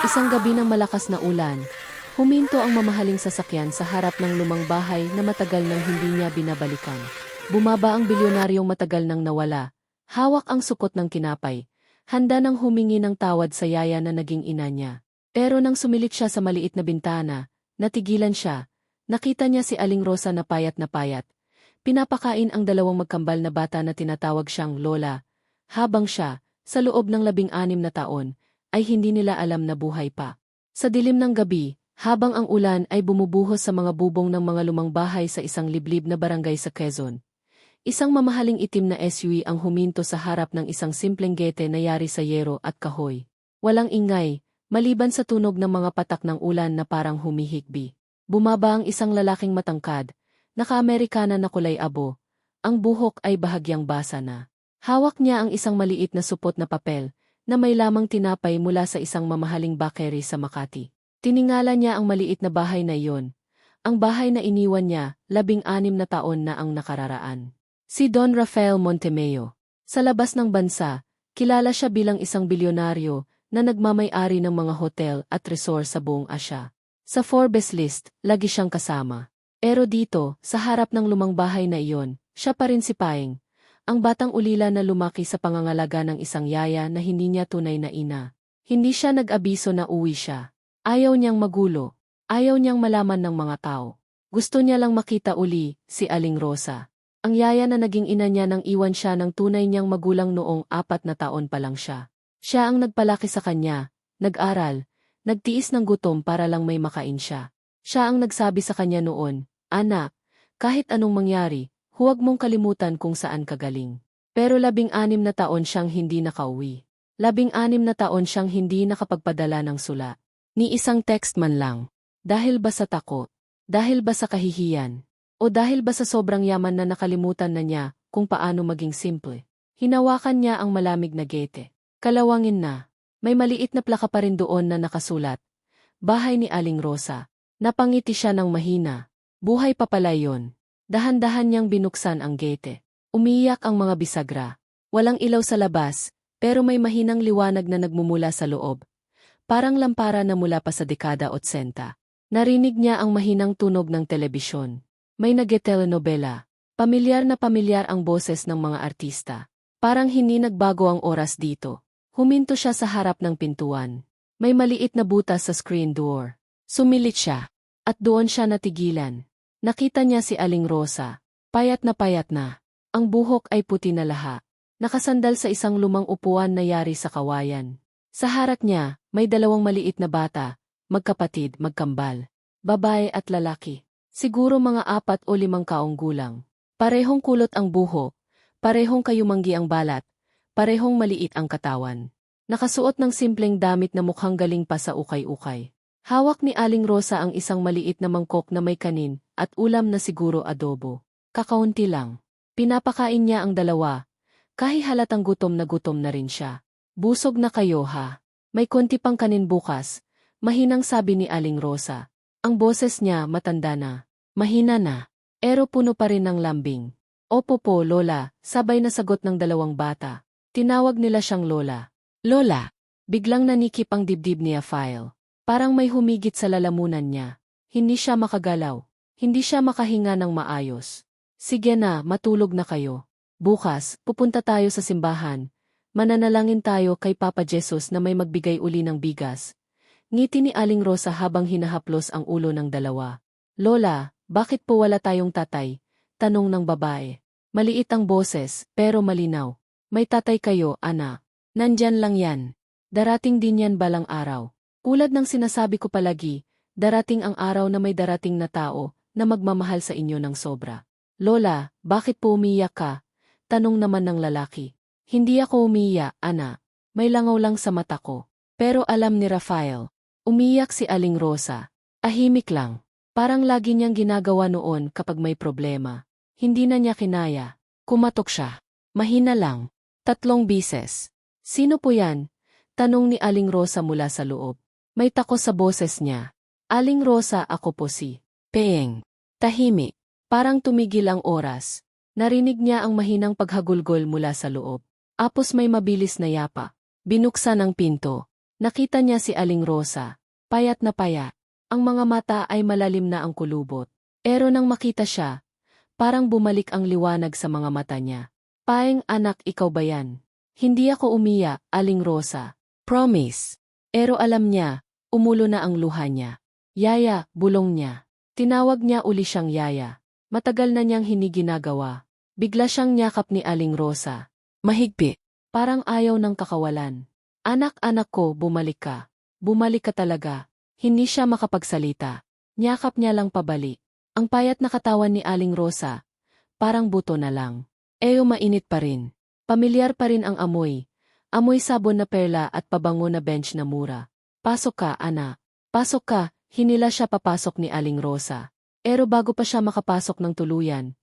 Isang gabi ng malakas na ulan, huminto ang mamahaling sasakyan sa harap ng lumang bahay na matagal nang hindi niya binabalikan. Bumaba ang bilyonaryong matagal nang nawala, hawak ang sukot ng kinapay, handa nang humingi ng tawad sa yaya na naging ina niya. Pero nang sumilit siya sa maliit na bintana, natigilan siya, nakita niya si Aling Rosa na payat na payat. Pinapakain ang dalawang magkambal na bata na tinatawag siyang Lola, habang siya, sa loob ng labing-anim na taon, ay hindi nila alam na buhay pa. Sa dilim ng gabi, habang ang ulan ay bumubuhos sa mga bubong ng mga lumang bahay sa isang liblib na barangay sa Quezon, isang mamahaling itim na SUV ang huminto sa harap ng isang simpleng gete na yari sa yero at kahoy. Walang ingay, maliban sa tunog ng mga patak ng ulan na parang humihikbi. Bumaba ang isang lalaking matangkad, naka-Amerikana na kulay abo, ang buhok ay bahagyang basa na. Hawak niya ang isang maliit na supot na papel, na may lamang tinapay mula sa isang mamahaling bakery sa Makati. Tiningala niya ang maliit na bahay na iyon. Ang bahay na iniwan niya, labing-anim na taon na ang nakararaan. Si Don Rafael Montemeo. Sa labas ng bansa, kilala siya bilang isang bilyonaryo na nagmamay-ari ng mga hotel at resort sa buong Asya. Sa Forbes list, lagi siyang kasama. Pero dito, sa harap ng lumang bahay na iyon, siya pa rin si Paeng, ang batang ulila na lumaki sa pangangalaga ng isang yaya na hindi niya tunay na ina. Hindi siya nag-abiso na uwi siya. Ayaw niyang magulo. Ayaw niyang malaman ng mga tao. Gusto niya lang makita uli, si Aling Rosa. Ang yaya na naging ina niya nang iwan siya ng tunay niyang magulang noong apat na taon pa lang siya. Siya ang nagpalaki sa kanya, nag-aral, nagtiis ng gutom para lang may makain siya. Siya ang nagsabi sa kanya noon, Anak, kahit anong mangyari, Huwag mong kalimutan kung saan ka galing. Pero labing-anim na taon siyang hindi nakauwi. Labing-anim na taon siyang hindi nakapagpadala ng sula. Ni isang text man lang. Dahil ba sa takot? Dahil ba sa kahihiyan? O dahil ba sa sobrang yaman na nakalimutan na niya kung paano maging simple? Hinawakan niya ang malamig na gete. Kalawangin na. May maliit na plaka pa rin doon na nakasulat. Bahay ni Aling Rosa. Napangiti siya ng mahina. Buhay pa pala yon. Dahan-dahan niyang binuksan ang gate. Umiyak ang mga bisagra. Walang ilaw sa labas, pero may mahinang liwanag na nagmumula sa loob. Parang lampara na mula pa sa dekada 80. Narinig niya ang mahinang tunog ng telebisyon. May nage-telenovela. Pamilyar na pamilyar ang boses ng mga artista. Parang hindi nagbago ang oras dito. Huminto siya sa harap ng pintuan. May maliit na butas sa screen door. Sumilit siya. At doon siya natigilan. Nakita niya si Aling Rosa. Payat na payat na. Ang buhok ay puti na laha. Nakasandal sa isang lumang upuan na yari sa kawayan. Sa harap niya, may dalawang maliit na bata, magkapatid, magkambal. Babae at lalaki. Siguro mga apat o limang kaong gulang. Parehong kulot ang buho, parehong kayumanggi ang balat, parehong maliit ang katawan. Nakasuot ng simpleng damit na mukhang galing pa sa ukay-ukay. Hawak ni Aling Rosa ang isang maliit na mangkok na may kanin at ulam na siguro adobo. Kakaunti lang. Pinapakain niya ang dalawa. Kahit halatang gutom na gutom na rin siya. Busog na kayo ha. May konti pang kanin bukas. Mahinang sabi ni Aling Rosa. Ang boses niya matanda na. Mahina na. Ero puno pa rin ng lambing. Opo po, Lola, sabay na sagot ng dalawang bata. Tinawag nila siyang Lola. Lola! Biglang nanikip ang dibdib niya file. Parang may humigit sa lalamunan niya. Hindi siya makagalaw. Hindi siya makahinga ng maayos. Sige na, matulog na kayo. Bukas, pupunta tayo sa simbahan. Mananalangin tayo kay Papa Jesus na may magbigay uli ng bigas. Ngiti ni Aling Rosa habang hinahaplos ang ulo ng dalawa. Lola, bakit po wala tayong tatay? Tanong ng babae. Maliit ang boses, pero malinaw. May tatay kayo, anak. Nandyan lang yan. Darating din yan balang araw. Tulad ng sinasabi ko palagi, darating ang araw na may darating na tao na magmamahal sa inyo ng sobra. Lola, bakit po umiyak ka? Tanong naman ng lalaki. Hindi ako umiyak, ana. May langaw lang sa mata ko. Pero alam ni Rafael. Umiyak si Aling Rosa. Ahimik lang. Parang lagi niyang ginagawa noon kapag may problema. Hindi na niya kinaya. Kumatok siya. Mahina lang. Tatlong bises. Sino po yan? Tanong ni Aling Rosa mula sa loob. May tako sa boses niya. Aling Rosa ako po si Peeng. Tahimik. Parang tumigil ang oras. Narinig niya ang mahinang paghagulgol mula sa loob. Apos may mabilis na yapa. Binuksan ang pinto. Nakita niya si Aling Rosa. Payat na payat. Ang mga mata ay malalim na ang kulubot. Pero nang makita siya, parang bumalik ang liwanag sa mga mata niya. Paeng anak ikaw ba yan? Hindi ako umiyak, Aling Rosa. Promise. Pero alam niya, umulo na ang luha niya. Yaya, bulong niya. Tinawag niya uli siyang yaya. Matagal na niyang hiniginagawa. Bigla siyang nyakap ni Aling Rosa. Mahigpit. Parang ayaw ng kakawalan. Anak-anak ko, bumalik ka. Bumalik ka talaga. Hindi siya makapagsalita. Nyakap niya lang pabali. Ang payat na katawan ni Aling Rosa. Parang buto na lang. Eyo mainit pa rin. Pamilyar pa rin ang amoy. Amoy sabon na perla at pabango na bench na mura. Pasok ka, anak. Pasok ka, hinila siya papasok ni Aling Rosa. Pero bago pa siya makapasok ng tuluyan,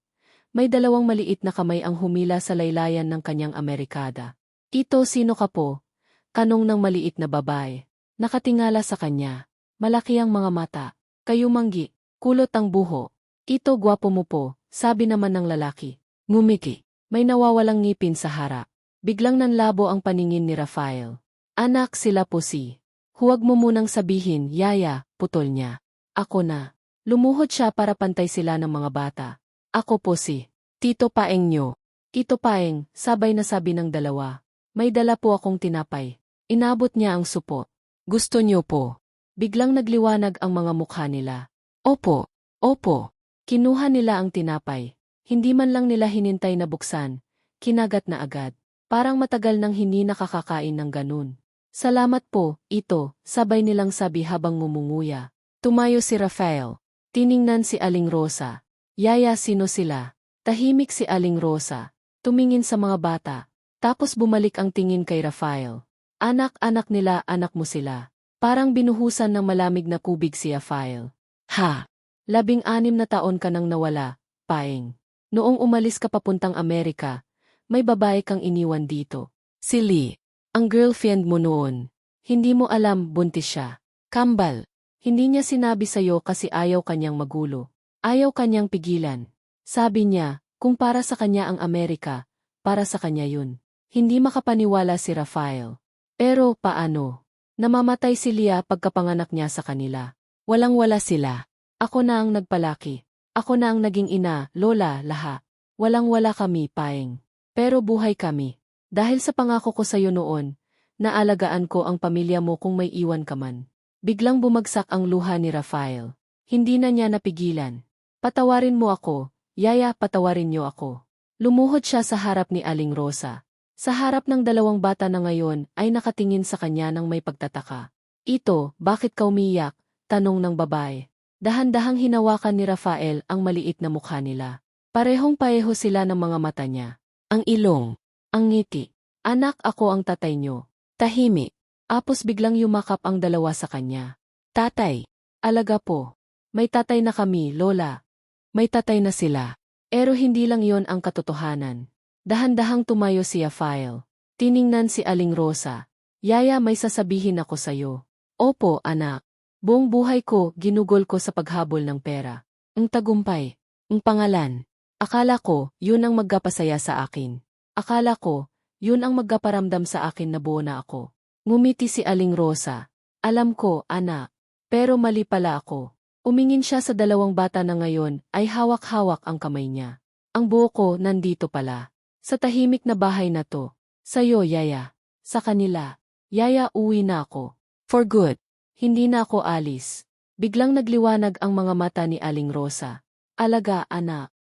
may dalawang maliit na kamay ang humila sa laylayan ng kanyang Amerikada. Ito sino ka po? Kanong ng maliit na babae. Nakatingala sa kanya. Malaki ang mga mata. Kayo manggi. Kulot ang buho. Ito gwapo mo po, sabi naman ng lalaki. Ngumiti. May nawawalang ngipin sa harap. Biglang nanlabo ang paningin ni Rafael. Anak sila po si. Huwag mo munang sabihin, yaya, putol niya. Ako na. Lumuhod siya para pantay sila ng mga bata. Ako po si. Tito Paeng nyo. Tito Paeng, sabay na sabi ng dalawa. May dala po akong tinapay. Inabot niya ang supo. Gusto niyo po. Biglang nagliwanag ang mga mukha nila. Opo, opo. Kinuha nila ang tinapay. Hindi man lang nila hinintay na buksan. Kinagat na agad. Parang matagal nang hindi nakakakain ng ganun. Salamat po, ito, sabay nilang sabi habang ngumunguya. Tumayo si Rafael. Tiningnan si Aling Rosa. Yaya sino sila? Tahimik si Aling Rosa. Tumingin sa mga bata. Tapos bumalik ang tingin kay Rafael. Anak-anak nila, anak mo sila. Parang binuhusan ng malamig na kubig si Rafael. Ha! Labing anim na taon ka nang nawala, Paeng. Noong umalis ka papuntang Amerika, may babae kang iniwan dito. Si Lee. Ang girlfriend mo noon. Hindi mo alam, buntis siya. Kambal. Hindi niya sinabi sa'yo kasi ayaw kanyang magulo. Ayaw kanyang pigilan. Sabi niya, kung para sa kanya ang Amerika, para sa kanya yun. Hindi makapaniwala si Rafael. Pero paano? Namamatay si Lia pagkapanganak niya sa kanila. Walang-wala sila. Ako na ang nagpalaki. Ako na ang naging ina, lola, laha. Walang-wala kami, paeng. Pero buhay kami. Dahil sa pangako ko sa'yo noon, naalagaan ko ang pamilya mo kung may iwan ka man. Biglang bumagsak ang luha ni Rafael. Hindi na niya napigilan. Patawarin mo ako, yaya patawarin niyo ako. Lumuhod siya sa harap ni Aling Rosa. Sa harap ng dalawang bata na ngayon ay nakatingin sa kanya ng may pagtataka. Ito, bakit ka umiyak? Tanong ng babae. Dahan-dahang hinawakan ni Rafael ang maliit na mukha nila. Parehong pareho sila ng mga mata niya. Ang ilong, ang ngiti. Anak ako ang tatay niyo. Tahimik. Apos biglang yumakap ang dalawa sa kanya. Tatay. Alaga po. May tatay na kami, Lola. May tatay na sila. Pero hindi lang yon ang katotohanan. Dahan-dahang tumayo si Rafael. Tiningnan si Aling Rosa. Yaya may sasabihin ako sa'yo. Opo, anak. Buong buhay ko, ginugol ko sa paghabol ng pera. Ang tagumpay. Ang pangalan. Akala ko, yun ang magkapasaya sa akin. Akala ko, yun ang magkaparamdam sa akin na buo na ako. Ngumiti si Aling Rosa. Alam ko, anak. Pero mali pala ako. Umingin siya sa dalawang bata na ngayon ay hawak-hawak ang kamay niya. Ang buo ko nandito pala. Sa tahimik na bahay na to. Sa'yo, Yaya. Sa kanila. Yaya, uwi na ako. For good. Hindi na ako alis. Biglang nagliwanag ang mga mata ni Aling Rosa. Alaga, anak.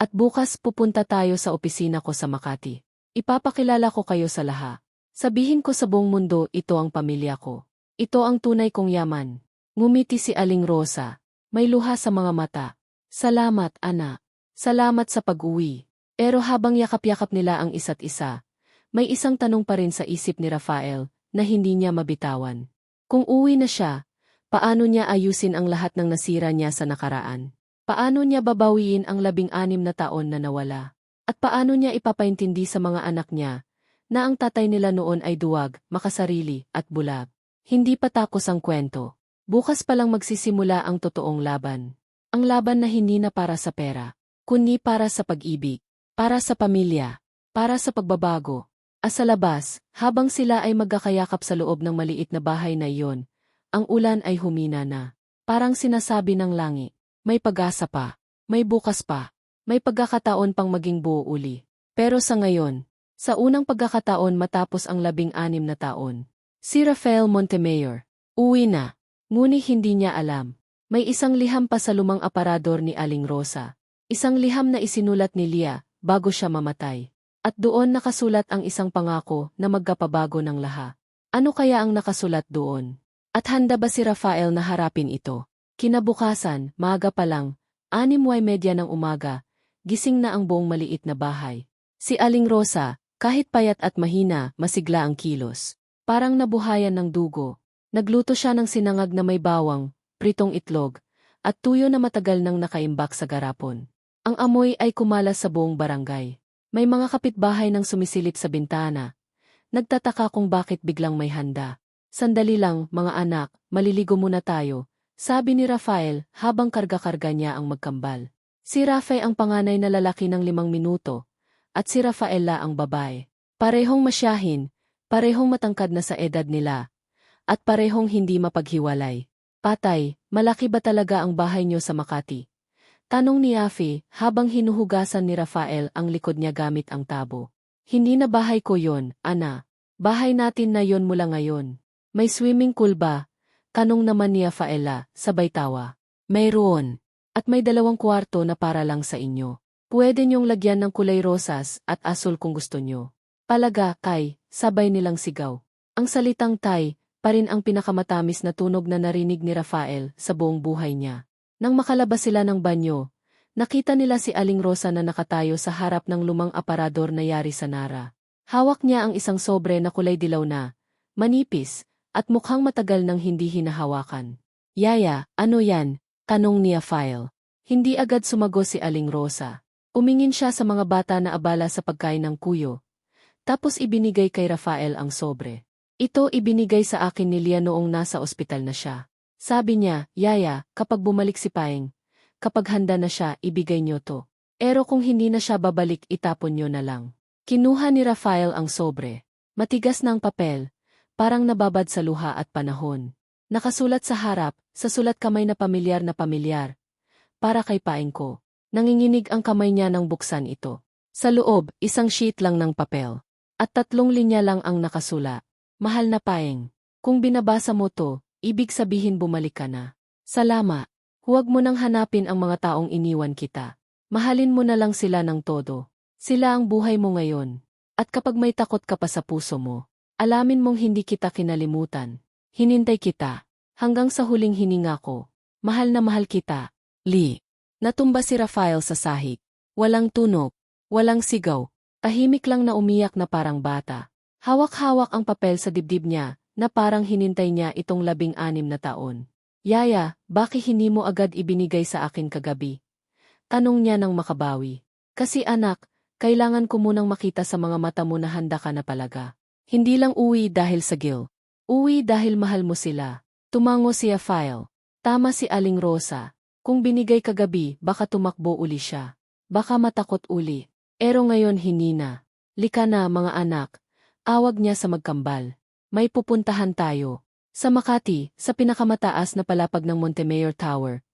At bukas pupunta tayo sa opisina ko sa Makati. Ipapakilala ko kayo sa laha. Sabihin ko sa buong mundo ito ang pamilya ko. Ito ang tunay kong yaman. Ngumiti si Aling Rosa. May luha sa mga mata. Salamat, anak. Salamat sa pag-uwi. Pero habang yakap-yakap nila ang isa't isa, may isang tanong pa rin sa isip ni Rafael na hindi niya mabitawan. Kung uwi na siya, paano niya ayusin ang lahat ng nasira niya sa nakaraan? Paano niya babawiin ang labing-anim na taon na nawala? At paano niya ipapaintindi sa mga anak niya na ang tatay nila noon ay duwag, makasarili, at bulag? Hindi pa takos ang kwento. Bukas pa lang magsisimula ang totoong laban. Ang laban na hindi na para sa pera, kundi para sa pag-ibig, para sa pamilya, para sa pagbabago. As sa labas, habang sila ay magkakayakap sa loob ng maliit na bahay na iyon, ang ulan ay humina na. Parang sinasabi ng langit, may pag-asa pa, may bukas pa, may pagkakataon pang maging buo uli. Pero sa ngayon, sa unang pagkakataon matapos ang labing-anim na taon, si Rafael Montemayor, uwi na, ngunit hindi niya alam. May isang liham pa sa lumang aparador ni Aling Rosa. Isang liham na isinulat ni Lia bago siya mamatay. At doon nakasulat ang isang pangako na magkapabago ng laha. Ano kaya ang nakasulat doon? At handa ba si Rafael na harapin ito? Kinabukasan, maaga pa lang, anim y medya ng umaga, gising na ang buong maliit na bahay. Si Aling Rosa, kahit payat at mahina, masigla ang kilos. Parang nabuhayan ng dugo. Nagluto siya ng sinangag na may bawang, pritong itlog, at tuyo na matagal nang nakaimbak sa garapon. Ang amoy ay kumalas sa buong barangay. May mga kapitbahay nang sumisilip sa bintana. Nagtataka kung bakit biglang may handa. Sandali lang, mga anak, maliligo muna tayo, sabi ni Rafael habang karga-karga niya ang magkambal. Si Rafe ang panganay na lalaki ng limang minuto, at si Rafaela ang babae. Parehong masyahin, parehong matangkad na sa edad nila, at parehong hindi mapaghiwalay. Patay, malaki ba talaga ang bahay niyo sa Makati? Tanong ni Afi habang hinuhugasan ni Rafael ang likod niya gamit ang tabo. Hindi na bahay ko yon, ana. Bahay natin na yon mula ngayon. May swimming pool ba? Tanong naman ni Rafaela, sabay tawa. Mayroon. At may dalawang kwarto na para lang sa inyo. Pwede niyong lagyan ng kulay rosas at asul kung gusto niyo. Palaga, kay, sabay nilang sigaw. Ang salitang tay, pa rin ang pinakamatamis na tunog na narinig ni Rafael sa buong buhay niya. Nang makalabas sila ng banyo, nakita nila si Aling Rosa na nakatayo sa harap ng lumang aparador na yari sa Nara. Hawak niya ang isang sobre na kulay dilaw na, manipis, at mukhang matagal nang hindi hinahawakan. Yaya, ano yan? Tanong niya File. Hindi agad sumago si Aling Rosa. Umingin siya sa mga bata na abala sa pagkain ng kuyo. Tapos ibinigay kay Rafael ang sobre. Ito ibinigay sa akin ni Lia noong nasa ospital na siya. Sabi niya, Yaya, kapag bumalik si Paeng, kapag handa na siya, ibigay niyo to. Pero kung hindi na siya babalik, itapon niyo na lang. Kinuha ni Rafael ang sobre. Matigas ng papel, parang nababad sa luha at panahon. Nakasulat sa harap, sa sulat kamay na pamilyar na pamilyar. Para kay Paeng ko. Nanginginig ang kamay niya nang buksan ito. Sa loob, isang sheet lang ng papel. At tatlong linya lang ang nakasula. Mahal na Paeng. Kung binabasa mo to, ibig sabihin bumalik ka na. Salama. Huwag mo nang hanapin ang mga taong iniwan kita. Mahalin mo na lang sila ng todo. Sila ang buhay mo ngayon. At kapag may takot ka pa sa puso mo, alamin mong hindi kita kinalimutan. Hinintay kita. Hanggang sa huling hininga ko. Mahal na mahal kita. Lee. Natumba si Rafael sa sahig. Walang tunog. Walang sigaw. Tahimik lang na umiyak na parang bata. Hawak-hawak ang papel sa dibdib niya, na parang hinintay niya itong labing-anim na taon. Yaya, bakit hindi mo agad ibinigay sa akin kagabi? Tanong niya nang makabawi. Kasi anak, kailangan ko munang makita sa mga mata mo na handa ka na palaga. Hindi lang uwi dahil sa Gil. Uwi dahil mahal mo sila. Tumango si Afael. Tama si Aling Rosa. Kung binigay kagabi, baka tumakbo uli siya. Baka matakot uli. Pero ngayon hindi na. Lika na mga anak. Awag niya sa magkambal. May pupuntahan tayo. Sa Makati, sa pinakamataas na palapag ng Montemayor Tower,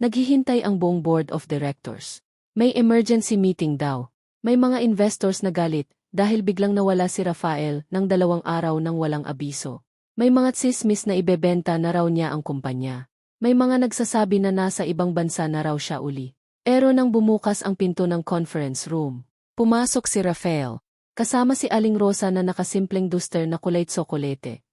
naghihintay ang buong board of directors. May emergency meeting daw. May mga investors na galit dahil biglang nawala si Rafael ng dalawang araw nang walang abiso. May mga tsismis na ibebenta na raw niya ang kumpanya. May mga nagsasabi na nasa ibang bansa na raw siya uli. Pero nang bumukas ang pinto ng conference room, pumasok si Rafael. Kasama si Aling Rosa na nakasimpleng duster na kulay tsokolete.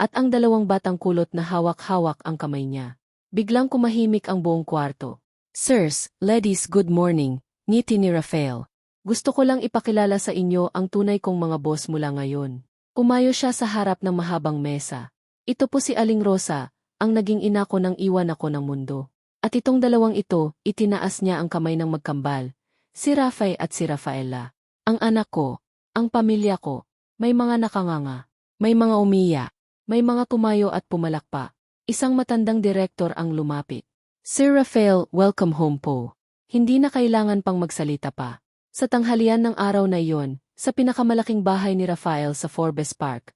At ang dalawang batang kulot na hawak-hawak ang kamay niya. Biglang kumahimik ang buong kwarto. Sirs, ladies, good morning, ngiti ni Rafael. Gusto ko lang ipakilala sa inyo ang tunay kong mga boss mula ngayon. Umayo siya sa harap ng mahabang mesa. Ito po si Aling Rosa, ang naging ina ko nang iwan ako ng mundo. At itong dalawang ito, itinaas niya ang kamay ng magkambal. Si Rafay at si Rafaela. Ang anak ko, ang pamilya ko, may mga nakanganga, may mga umiya, may mga tumayo at pumalakpa. Isang matandang direktor ang lumapit. Sir Rafael, welcome home po. Hindi na kailangan pang magsalita pa. Sa tanghalian ng araw na iyon, sa pinakamalaking bahay ni Rafael sa Forbes Park.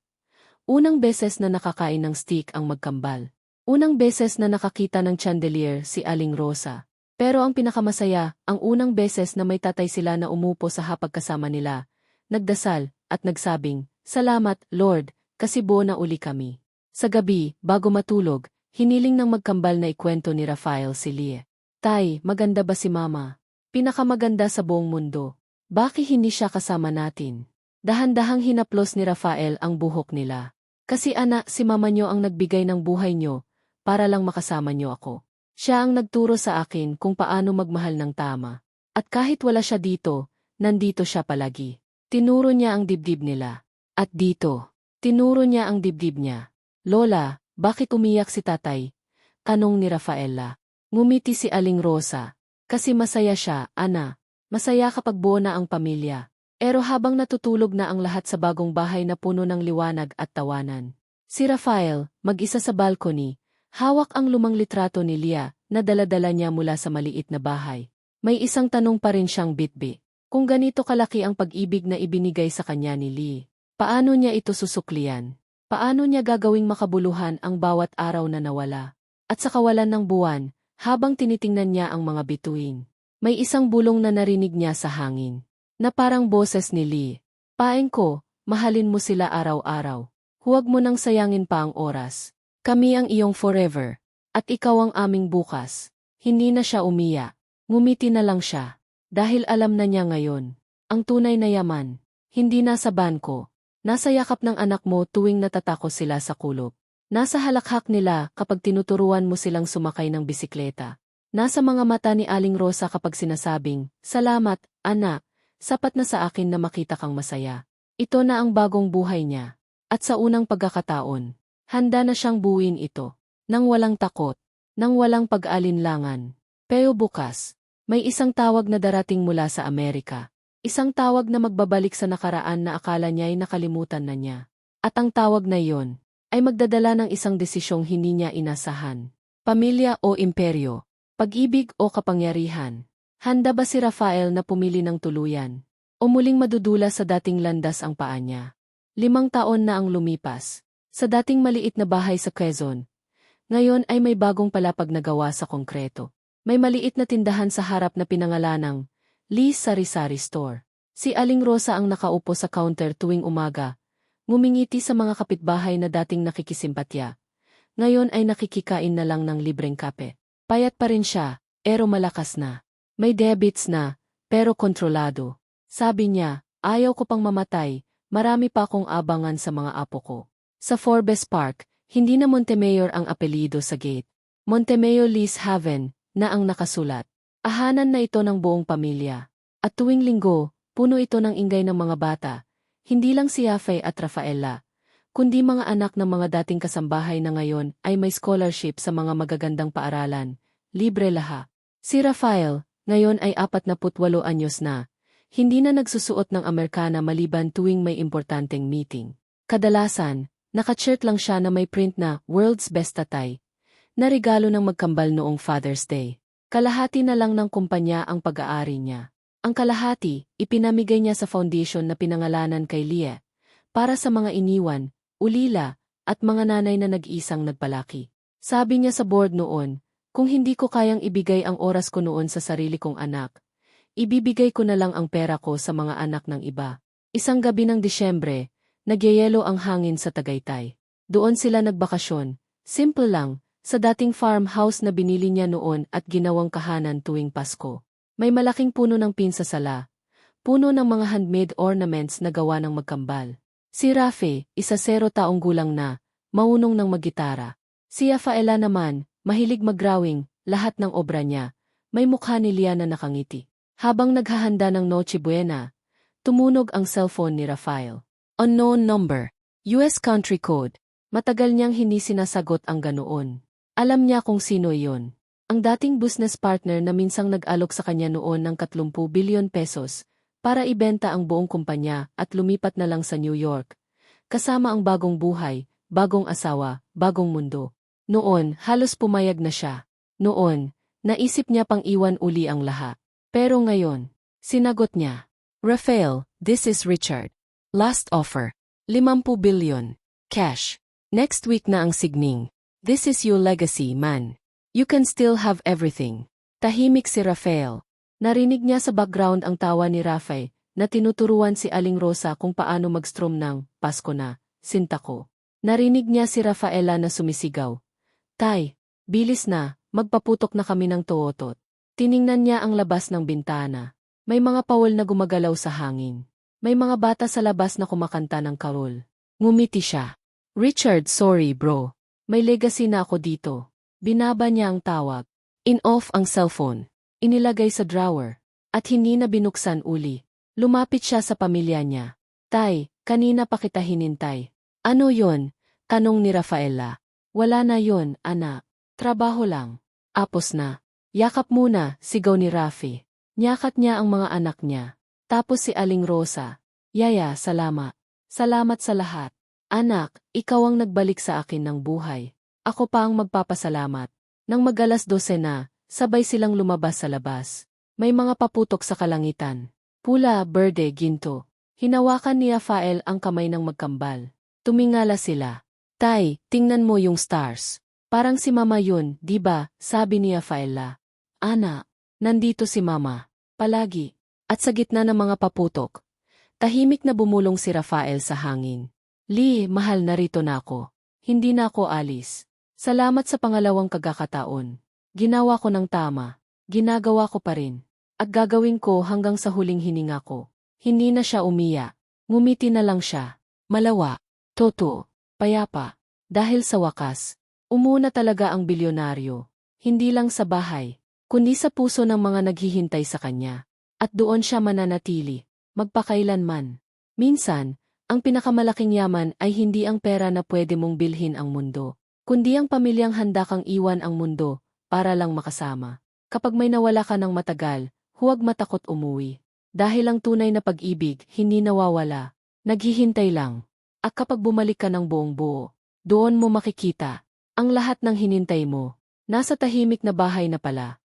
Unang beses na nakakain ng steak ang magkambal. Unang beses na nakakita ng chandelier si Aling Rosa. Pero ang pinakamasaya, ang unang beses na may tatay sila na umupo sa hapag kasama nila, nagdasal, at nagsabing, Salamat, Lord, kasi buo na uli kami. Sa gabi, bago matulog, hiniling ng magkambal na ikwento ni Rafael si Lie. Tay, maganda ba si Mama? Pinakamaganda sa buong mundo. Bakit hindi siya kasama natin? Dahan-dahang hinaplos ni Rafael ang buhok nila. Kasi ana, si mama nyo ang nagbigay ng buhay nyo, para lang makasama nyo ako. Siya ang nagturo sa akin kung paano magmahal ng tama. At kahit wala siya dito, nandito siya palagi. Tinuro niya ang dibdib nila. At dito, tinuro niya ang dibdib niya. Lola, bakit umiyak si tatay? Tanong ni Rafaela. Ngumiti si Aling Rosa. Kasi masaya siya, ana. Masaya kapag buo na ang pamilya. Pero habang natutulog na ang lahat sa bagong bahay na puno ng liwanag at tawanan. Si Rafael, mag-isa sa balcony, hawak ang lumang litrato ni Lia na daladala niya mula sa maliit na bahay. May isang tanong pa rin siyang bitbi. Kung ganito kalaki ang pag-ibig na ibinigay sa kanya ni Lee, paano niya ito susuklian? Paano niya gagawing makabuluhan ang bawat araw na nawala? At sa kawalan ng buwan, habang tinitingnan niya ang mga bituin, may isang bulong na narinig niya sa hangin. Na parang boses ni Lee. Paeng ko, mahalin mo sila araw-araw. Huwag mo nang sayangin pa ang oras. Kami ang iyong forever. At ikaw ang aming bukas. Hindi na siya umiya. Ngumiti na lang siya. Dahil alam na niya ngayon. Ang tunay na yaman. Hindi nasa banko. Nasa yakap ng anak mo tuwing natatakot sila sa kulop. Nasa halakhak nila kapag tinuturuan mo silang sumakay ng bisikleta. Nasa mga mata ni Aling Rosa kapag sinasabing, Salamat, anak, sapat na sa akin na makita kang masaya. Ito na ang bagong buhay niya. At sa unang pagkakataon, handa na siyang buuin ito. Nang walang takot, nang walang pag-alinlangan. Pero bukas, may isang tawag na darating mula sa Amerika. Isang tawag na magbabalik sa nakaraan na akala niya ay nakalimutan na niya. At ang tawag na iyon, ay magdadala ng isang desisyong hindi niya inasahan. Pamilya o imperyo, pag-ibig o kapangyarihan. Handa ba si Rafael na pumili ng tuluyan? O muling madudula sa dating landas ang paa niya? Limang taon na ang lumipas. Sa dating maliit na bahay sa Quezon. Ngayon ay may bagong palapag na gawa sa konkreto. May maliit na tindahan sa harap na pinangalanang Lee's Sari-Sari Store. Si Aling Rosa ang nakaupo sa counter tuwing umaga. Ngumingiti sa mga kapitbahay na dating nakikisimpatya. Ngayon ay nakikikain na lang ng libreng kape. Payat pa rin siya, pero malakas na. May debits na, pero kontrolado. Sabi niya, ayaw ko pang mamatay, marami pa akong abangan sa mga apo ko. Sa Forbes Park, hindi na Montemayor ang apelido sa gate. Montemayor Lease Haven, na ang nakasulat. Ahanan na ito ng buong pamilya. At tuwing linggo, puno ito ng ingay ng mga bata. Hindi lang si Yafe at Rafaela, kundi mga anak ng mga dating kasambahay na ngayon ay may scholarship sa mga magagandang paaralan. Libre laha. Si Rafael, ngayon ay 48 anyos na. Hindi na nagsusuot ng Amerikana maliban tuwing may importanteng meeting. Kadalasan, naka-shirt lang siya na may print na World's Best Tatay, na regalo ng magkambal noong Father's Day. Kalahati na lang ng kumpanya ang pag-aari niya. Ang kalahati, ipinamigay niya sa foundation na pinangalanan kay Lia, para sa mga iniwan, ulila, at mga nanay na nag-isang nagpalaki. Sabi niya sa board noon, kung hindi ko kayang ibigay ang oras ko noon sa sarili kong anak, ibibigay ko na lang ang pera ko sa mga anak ng iba. Isang gabi ng Disyembre, nagyayelo ang hangin sa Tagaytay. Doon sila nagbakasyon, simple lang, sa dating farmhouse na binili niya noon at ginawang kahanan tuwing Pasko. May malaking puno ng pin sa sala, puno ng mga handmade ornaments na gawa ng magkambal. Si Rafe, isa zero taong gulang na, maunong ng magitara. Si Rafaela naman, Mahilig mag-drawing, lahat ng obra niya. May mukha ni Lia na nakangiti. Habang naghahanda ng Noche Buena, tumunog ang cellphone ni Rafael. Unknown number. US Country Code. Matagal niyang hindi sinasagot ang ganoon. Alam niya kung sino iyon. Ang dating business partner na minsang nag-alok sa kanya noon ng 30 bilyon pesos para ibenta ang buong kumpanya at lumipat na lang sa New York. Kasama ang bagong buhay, bagong asawa, bagong mundo. Noon, halos pumayag na siya. Noon, naisip niya pang iwan uli ang lahat. Pero ngayon, sinagot niya. Rafael, this is Richard. Last offer. 50 billion. Cash. Next week na ang signing. This is your legacy, man. You can still have everything. Tahimik si Rafael. Narinig niya sa background ang tawa ni Rafael na tinuturuan si Aling Rosa kung paano mag-strum ng Pasko na, sinta ko. Narinig niya si Rafaela na sumisigaw. Tay, bilis na, magpaputok na kami ng tuotot. Tiningnan niya ang labas ng bintana. May mga pawol na gumagalaw sa hangin. May mga bata sa labas na kumakanta ng karol. Ngumiti siya. Richard, sorry bro. May legacy na ako dito. Binaba niya ang tawag. In-off ang cellphone. Inilagay sa drawer. At hindi na binuksan uli. Lumapit siya sa pamilya niya. Tay, kanina pa kita hinintay. Ano yon? Tanong ni Rafaela. Wala na yon, anak. Trabaho lang. Apos na. Yakap muna, sigaw ni Rafi. Niyakat niya ang mga anak niya. Tapos si Aling Rosa. Yaya, salamat. Salamat sa lahat. Anak, ikaw ang nagbalik sa akin ng buhay. Ako pa ang magpapasalamat. Nang magalas 12 na, sabay silang lumabas sa labas. May mga paputok sa kalangitan. Pula, berde, ginto. Hinawakan ni Rafael ang kamay ng magkambal. Tumingala sila. Tay, tingnan mo yung stars. Parang si mama yun, di ba? Sabi ni Rafaela. Ana, nandito si mama. Palagi. At sa gitna ng mga paputok. Tahimik na bumulong si Rafael sa hangin. Lee, mahal narito na ako. Hindi na ako alis. Salamat sa pangalawang kagakataon. Ginawa ko ng tama. Ginagawa ko pa rin. At gagawin ko hanggang sa huling hininga ko. Hindi na siya umiya. Ngumiti na lang siya. Malawa. Toto. Payapa. Dahil sa wakas, umuna talaga ang bilyonaryo. Hindi lang sa bahay, kundi sa puso ng mga naghihintay sa kanya. At doon siya mananatili, magpakailanman. Minsan, ang pinakamalaking yaman ay hindi ang pera na pwede mong bilhin ang mundo, kundi ang pamilyang handa kang iwan ang mundo para lang makasama. Kapag may nawala ka ng matagal, huwag matakot umuwi. Dahil ang tunay na pag-ibig hindi nawawala, naghihintay lang. At kapag bumalik ka ng buong buo, doon mo makikita ang lahat ng hinintay mo. Nasa tahimik na bahay na pala,